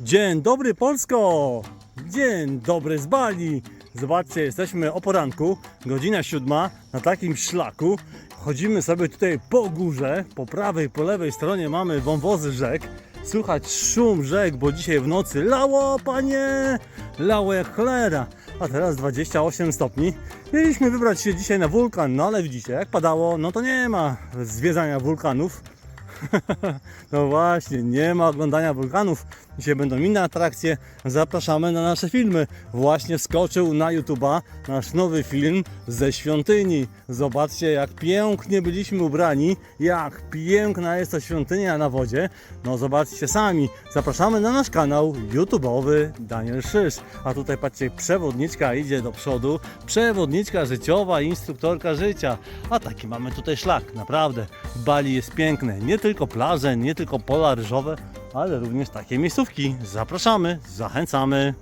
Dzień dobry Polsko! Dzień dobry z Bali! Zobaczcie, jesteśmy o poranku, godzina siódma, na takim szlaku. Chodzimy sobie tutaj po górze, po prawej, po lewej stronie mamy wąwozy rzek. Słychać szum rzek, bo dzisiaj w nocy lało, panie! Lało jak cholera. A teraz 28 stopni. Mieliśmy wybrać się dzisiaj na wulkan, no ale widzicie, jak padało, no to nie ma zwiedzania wulkanów. No właśnie, nie ma oglądania wulkanów. Dzisiaj będą inne atrakcje. Zapraszamy na nasze filmy. Właśnie wskoczył na YouTube'a nasz nowy film ze świątyni. Zobaczcie, jak pięknie byliśmy ubrani, jak piękna jest to świątynia na wodzie. No zobaczcie sami. Zapraszamy na nasz kanał YouTube'owy Daniel Szysz. A tutaj patrzcie, przewodniczka idzie do przodu. Przewodniczka życiowa, instruktorka życia. A taki mamy tutaj szlak. Naprawdę, Bali jest piękne. Nie tylko plaże, nie tylko pola ryżowe, ale również takie miejscówki. Zapraszamy, zachęcamy.